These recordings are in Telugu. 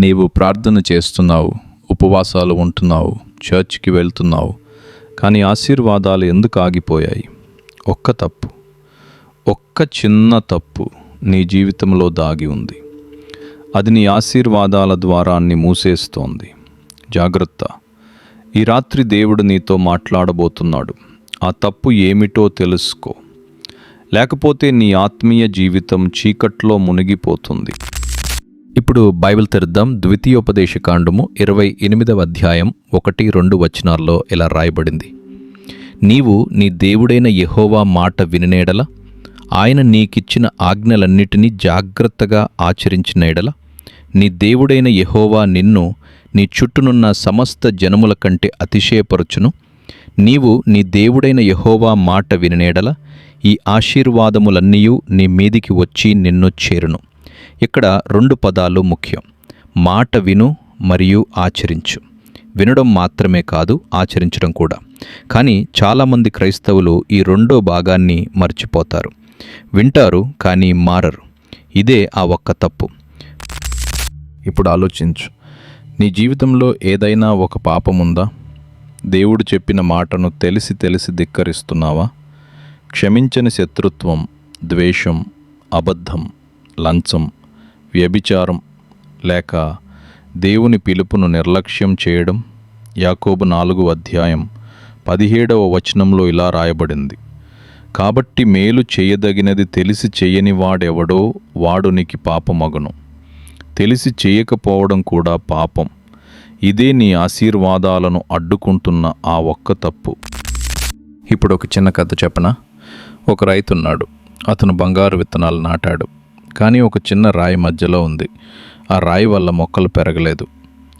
నీవు ప్రార్థన చేస్తున్నావు ఉపవాసాలు ఉంటున్నావు చర్చ్కి వెళ్తున్నావు కానీ ఆశీర్వాదాలు ఎందుకు ఆగిపోయాయి? ఒక్క తప్పు ఒక్క చిన్న తప్పు నీ జీవితంలో దాగి ఉంది. అది నీ ఆశీర్వాదాల ద్వారాన్ని మూసేస్తోంది. జాగ్రత్త ఈ రాత్రి దేవుడు నీతో మాట్లాడబోతున్నాడు. ఆ తప్పు ఏమిటో తెలుసుకో. లేకపోతే నీ ఆత్మీయ జీవితం చీకట్లో మునిగిపోతుంది. ఇప్పుడు బైబిల్ తెరుద్దాం ద్వితీయోపదేశ కాండము ఇరవై ఎనిమిదవ అధ్యాయం ఒకటి రెండు వచనాల్లో ఇలా రాయబడింది. నీవు నీ దేవుడైన యహోవా మాట విననేడల? ఆయన నీకిచ్చిన ఆజ్ఞలన్నిటినీ జాగ్రత్తగా ఆచరించిన ఎడల? నీ దేవుడైన యహోవా నిన్ను నీ చుట్టూనున్న సమస్త జనముల కంటే అతిశయపరచును. నీవు నీ దేవుడైన యహోవా మాట విననేడల? ఈ ఆశీర్వాదములన్నీయూ నీ మీదికి వచ్చి నిన్ను చేరును. ఇక్కడ రెండు పదాలు ముఖ్యం. మాట విను మరియు ఆచరించు. వినడం మాత్రమే కాదు ఆచరించడం కూడా. కానీ చాలామంది క్రైస్తవులు ఈ రెండో భాగాన్ని మర్చిపోతారు. వింటారు కానీ మారరు. ఇదే ఆ ఒక్క తప్పు. ఇప్పుడు ఆలోచించు. నీ జీవితంలో ఏదైనా ఒక పాపం ఉందా? దేవుడు చెప్పిన మాటను తెలిసి తెలిసి ధిక్కరిస్తున్నావా? క్షమించని శత్రుత్వం ద్వేషం అబద్ధం లంచం వ్యభిచారం లేక దేవుని పిలుపును నిర్లక్ష్యం చేయడం యాకోబు నాలుగు అధ్యాయం పదిహేడవ వచనంలో ఇలా రాయబడింది. కాబట్టి మేలు చేయదగినది తెలిసి చేయని వాడెవడో వాడునికి పాపమగును. తెలిసి చేయకపోవడం కూడా పాపం. ఇదే నీ ఆశీర్వాదాలను అడ్డుకుంటున్న ఆ ఒక్క తప్పు. ఇప్పుడు ఒక చిన్న కథ చెప్పనా? ఒక రైతున్నాడు అతను బంగారు విత్తనాలు నాటాడు. కానీ ఒక చిన్న రాయి మధ్యలో ఉంది. ఆ రాయి వల్ల మొక్కలు పెరగలేదు.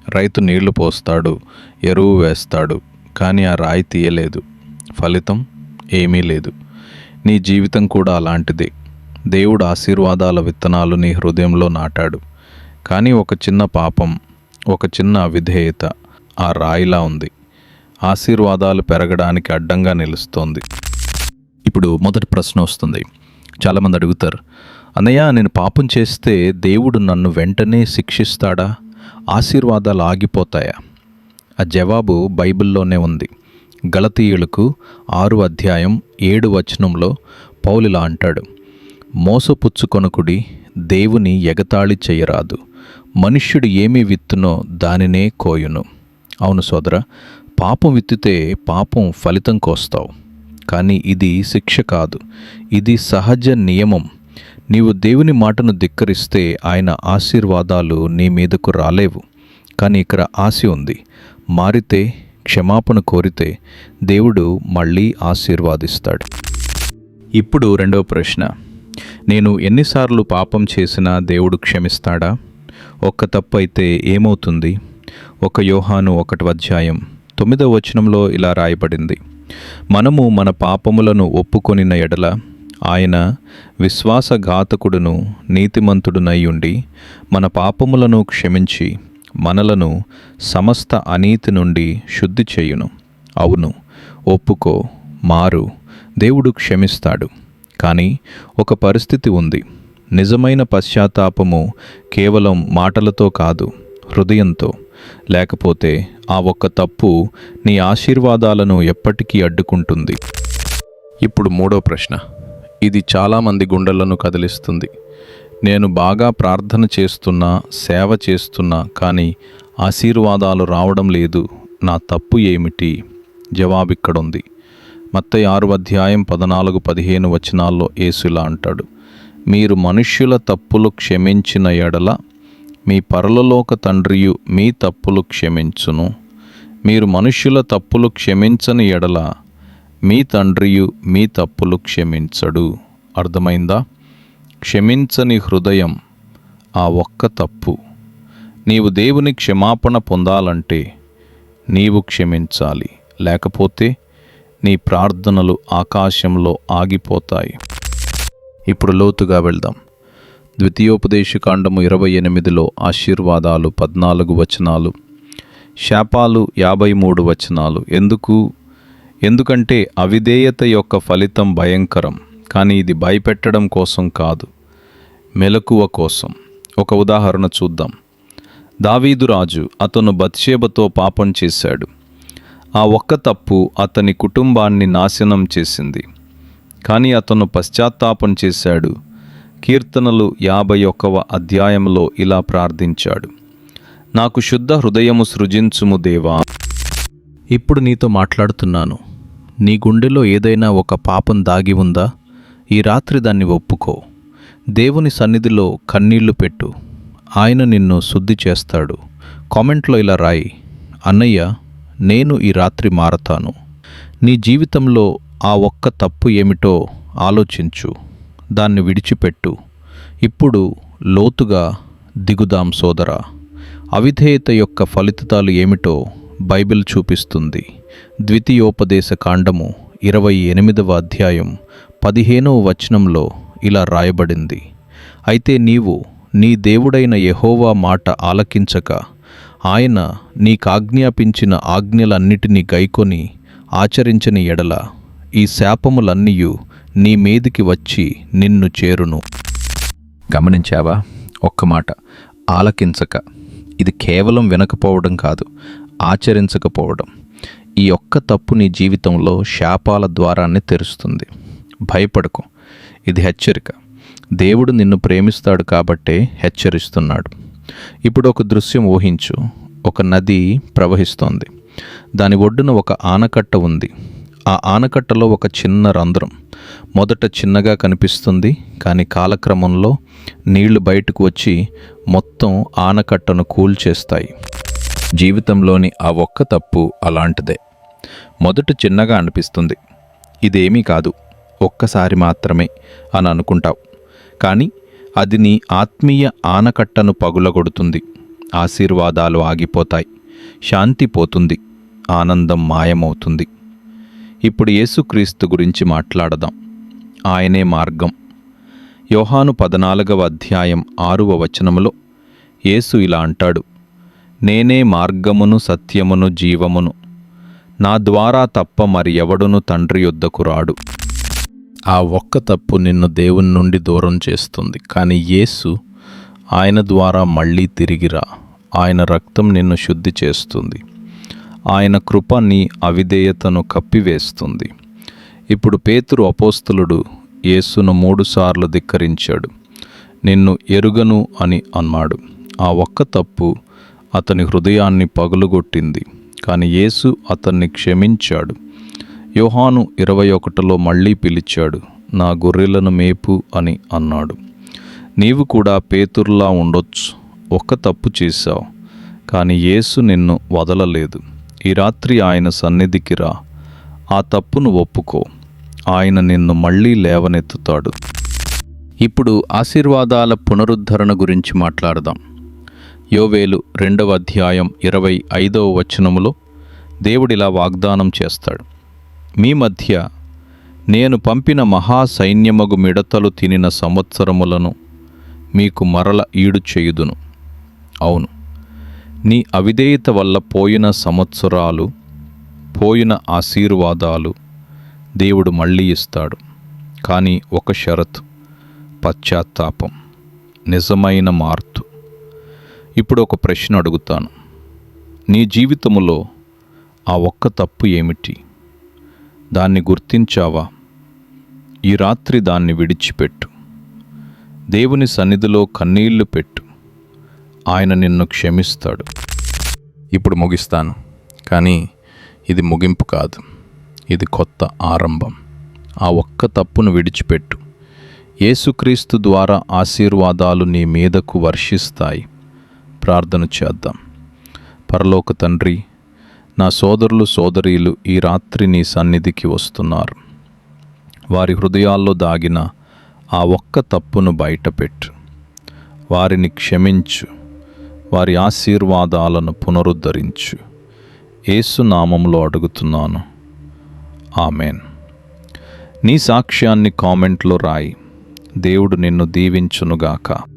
రైతు నీళ్ళు పోస్తాడు ఎరువు వేస్తాడు కానీ ఆ రాయి తీయలేదు. ఫలితం ఏమీ లేదు. నీ జీవితం కూడా అలాంటిదే. దేవుడు ఆశీర్వాదాల విత్తనాలు నీ హృదయంలో నాటాడు. కానీ ఒక చిన్న పాపం ఒక చిన్న అవిధేయత ఆ రాయిలా ఉంది. ఆశీర్వాదాలు పెరగడానికి అడ్డంగా నిలుస్తోంది. ఇప్పుడు మొదటి ప్రశ్న వస్తుంది. చాలామంది అడుగుతారు అన్నయ్య నేను పాపం చేస్తే దేవుడు నన్ను వెంటనే శిక్షిస్తాడా? ఆశీర్వాదాలు ఆగిపోతాయా? ఆ జవాబు బైబిల్లోనే ఉంది. గలతీయులకు ఆరు అధ్యాయం ఏడు వచనంలో పౌలిలా అంటాడు మోసపుచ్చుకొనకుడి దేవుని ఎగతాళి చేయరాదు. మనుష్యుడు ఏమి విత్తునో దానినే కోయును. అవును సోదర పాపం విత్తితే పాపం ఫలితం కోస్తావు. కానీ ఇది శిక్ష కాదు. ఇది సహజ నియమం. నీవు దేవుని మాటను ధిక్కరిస్తే ఆయన ఆశీర్వాదాలు నీ మీదకు రాలేవు. కానీ ఇక్కడ ఆశ ఉంది. మారితే క్షమాపణ కోరితే దేవుడు మళ్ళీ ఆశీర్వాదిస్తాడు. ఇప్పుడు రెండవ ప్రశ్న. నేను ఎన్నిసార్లు పాపం చేసినా దేవుడు క్షమిస్తాడా? ఒక్క తప్పు అయితే ఏమవుతుంది? ఒక యోహాను ఒకటి అధ్యాయం తొమ్మిదవ వచనంలో ఇలా రాయబడింది. మనము మన పాపములను ఒప్పుకొనిన ఎడల ఆయన విశ్వాసఘాతకుడును నీతిమంతుడునయ్యుండి మన పాపములను క్షమించి మనలను సమస్త అనీతి నుండి శుద్ధి చేయును. అవును ఒప్పుకో మారు దేవుడు క్షమిస్తాడు. కానీ ఒక పరిస్థితి ఉంది. నిజమైన పశ్చాత్తాపము కేవలం మాటలతో కాదు హృదయంతో. లేకపోతే ఆ ఒక్క తప్పు నీ ఆశీర్వాదాలను ఎప్పటికీ అడ్డుకుంటుంది. ఇప్పుడు మూడో ప్రశ్న. ఇది చాలామంది గుండెలను కదిలిస్తుంది. నేను బాగా ప్రార్థన చేస్తున్నా సేవ చేస్తున్నా కానీ ఆశీర్వాదాలు రావడం లేదు. నా తప్పు ఏమిటి? జవాబు ఇక్కడుంది. మత్తయి ఆరు అధ్యాయం పద్నాలుగు పదిహేను వచనాల్లో ఏసులా అంటాడు. మీరు మనుష్యుల తప్పులు క్షమించిన ఎడల మీ పరలలోక తండ్రియు మీ తప్పులు క్షమించును. మీరు మనుష్యుల తప్పులు క్షమించని ఎడల మీ తండ్రియు మీ తప్పులు క్షమించడు. అర్థమైందా? క్షమించని హృదయం ఆ ఒక్క తప్పు. నీవు దేవుని క్షమాపణ పొందాలంటే నీవు క్షమించాలి. లేకపోతే నీ ప్రార్థనలు ఆకాశంలో ఆగిపోతాయి. ఇప్పుడు లోతుగా వెళ్దాం. ద్వితీయోపదేశకాండము ఇరవై ఎనిమిదిలో ఆశీర్వాదాలు పద్నాలుగు వచనాలు శాపాలు యాభై మూడు వచనాలు. ఎందుకు? ఎందుకంటే అవిధేయత యొక్క ఫలితం భయంకరం కానీ ఇది భయపెట్టడం కోసం కాదు మెలకువ కోసం. ఒక ఉదాహరణ చూద్దాం. దావీదు రాజు అతను బత్షేబతో పాపం చేశాడు. ఆ ఒక్క తప్పు అతని కుటుంబాన్ని నాశనం చేసింది. కానీ అతను పశ్చాత్తాపం చేశాడు. కీర్తనలు యాభై ఒక్కవ అధ్యాయంలో ఇలా ప్రార్థించాడు. నాకు శుద్ధ హృదయము సృజించుము దేవా. ఇప్పుడు నీతో మాట్లాడుతున్నాను. నీ గుండెలో ఏదైనా ఒక పాపం దాగి ఉందా? ఈ రాత్రి దాన్ని ఒప్పుకో. దేవుని సన్నిధిలో కన్నీళ్ళు పెట్టు. ఆయన నిన్ను శుద్ధి చేస్తాడు. కామెంట్లో ఇలా రాయి అన్నయ్య నేను ఈ రాత్రి మారతాను. నీ జీవితంలో ఆ ఒక్క తప్పు ఏమిటో ఆలోచించు. దాన్ని విడిచిపెట్టు. ఇప్పుడు లోతుగా దిగుదాం సోదరా. అవిధేయత యొక్క ఫలితాలు ఏమిటో బైబిల్ చూపిస్తుంది. ద్వితీయోపదేశ కాండము ఇరవై ఎనిమిదవ అధ్యాయం పదిహేనవ వచనంలో ఇలా రాయబడింది. అయితే నీవు నీ దేవుడైన యహోవా మాట ఆలకించక ఆయన నీకాజ్ఞాపించిన ఆజ్ఞలన్నిటినీ గైకొని ఆచరించని ఎడల ఈ శాపములన్నీయు నీ మీదికి వచ్చి నిన్ను చేరును. గమనించావా? ఒక్క మాట. ఆలకించక. ఇది కేవలం వినకపోవడం కాదు ఆచరించకపోవడం. ఈ ఒక్క తప్పు నీ జీవితంలో శాపాల ద్వారాన్ని తెరుస్తుంది. భయపడకు. ఇది హెచ్చరిక. దేవుడు నిన్ను ప్రేమిస్తాడు కాబట్టే హెచ్చరిస్తున్నాడు. ఇప్పుడు ఒక దృశ్యం ఊహించు. ఒక నది ప్రవహిస్తోంది. దాని ఒడ్డున ఒక ఆనకట్ట ఉంది. ఆ ఆనకట్టలో ఒక చిన్న రంధ్రం. మొదట చిన్నగా కనిపిస్తుంది కానీ కాలక్రమంలో నీళ్ళు బయటకు వచ్చి మొత్తం ఆనకట్టను కూల్చేస్తాయి. జీవితంలోని ఆ ఒక్క తప్పు అలాంటిదే. మొదట చిన్నగా అనిపిస్తుంది. ఇదేమీ కాదు. ఒక్కసారి మాత్రమే అని అనుకుంటావు. కానీ అది నీ ఆత్మీయ ఆనకట్టను పగులగొడుతుంది. ఆశీర్వాదాలు ఆగిపోతాయి. శాంతి పోతుంది. ఆనందం మాయమవుతుంది. ఇప్పుడు యేసుక్రీస్తు గురించి మాట్లాడదాం. ఆయనే మార్గం. యోహాను పద్నాలుగవ అధ్యాయం ఆరువ వచనములో యేసు ఇలా అంటాడు. నేనే మార్గమును సత్యమును జీవమును. నా ద్వారా తప్ప మరి ఎవడును తండ్రి యొద్దకు రాడు. ఆ ఒక్క తప్పు నిన్ను దేవుని నుండి దూరం చేస్తుంది. కానీ యేసు ఆయన ద్వారా మళ్ళీ తిరిగిరా ఆయన రక్తం నిన్ను శుద్ధి చేస్తుంది. ఆయన కృప నీ అవిధేయతను కప్పివేస్తుంది. ఇప్పుడు పేతురు అపోస్తులుడు యేసును మూడుసార్లు ధిక్కరించాడు. నిన్ను ఎరుగను అని అన్నాడు. ఆ ఒక్క తప్పు అతని హృదయాన్ని పగులుగొట్టింది. కానీ యేసు అతన్ని క్షమించాడు. యోహాను ఇరవై ఒకటిలో మళ్ళీ పిలిచాడు నా గొర్రెలను మేపు అని అన్నాడు. నీవు కూడా పేతుర్లా ఉండొచ్చు ఒక్క తప్పు చేశావు కానీ యేసు నిన్ను వదలలేదు. ఈ రాత్రి ఆయన సన్నిధికి రా ఆ తప్పును ఒప్పుకో ఆయన నిన్ను మళ్ళీ లేవనెత్తుతాడు. ఇప్పుడు ఆశీర్వాదాల పునరుద్ధరణ గురించి మాట్లాడదాం. యోవేలు రెండవ అధ్యాయం ఇరవై ఐదవ వచనములో దేవుడిలా వాగ్దానం చేస్తాడు. మీ మధ్య నేను పంపిన మహాసైన్యమగు మిడతలు తినిన సంవత్సరములను మీకు మరల ఈడు చేయుదును. అవును నీ అవిధేయత వల్ల పోయిన సంవత్సరాలు పోయిన ఆశీర్వాదాలు దేవుడు మళ్ళీ ఇస్తాడు. కానీ ఒక షరతు పశ్చాత్తాపం నిజమైన మార్పు. ఇప్పుడు ఒక ప్రశ్న అడుగుతాను. నీ జీవితములో ఆ ఒక్క తప్పు ఏమిటి? దాన్ని గుర్తించావా? ఈ రాత్రి దాన్ని విడిచిపెట్టు. దేవుని సన్నిధిలో కన్నీళ్ళు పెట్టు. ఆయన నిన్ను క్షమిస్తాడు. ఇప్పుడు ముగిస్తాను. కానీ ఇది ముగింపు కాదు. ఇది కొత్త ఆరంభం. ఆ ఒక్క తప్పును విడిచిపెట్టు. యేసుక్రీస్తు ద్వారా ఆశీర్వాదాలు నీ మీదకు వర్షిస్తాయి. ప్రార్థన చేద్దాం. పరలోక తండ్రి నా సోదరులు సోదరీలు ఈ రాత్రి నీ సన్నిధికి వస్తున్నారు. వారి హృదయాల్లో దాగిన ఆ ఒక్క తప్పును బయటపెట్టు. వారిని క్షమించు. వారి ఆశీర్వాదాలను పునరుద్ధరించు. ఏసునామంలో అడుగుతున్నాను. ఆమెన్. నీ సాక్ష్యాన్ని కామెంట్లో రాయి. దేవుడు నిన్ను దీవించునుగాక.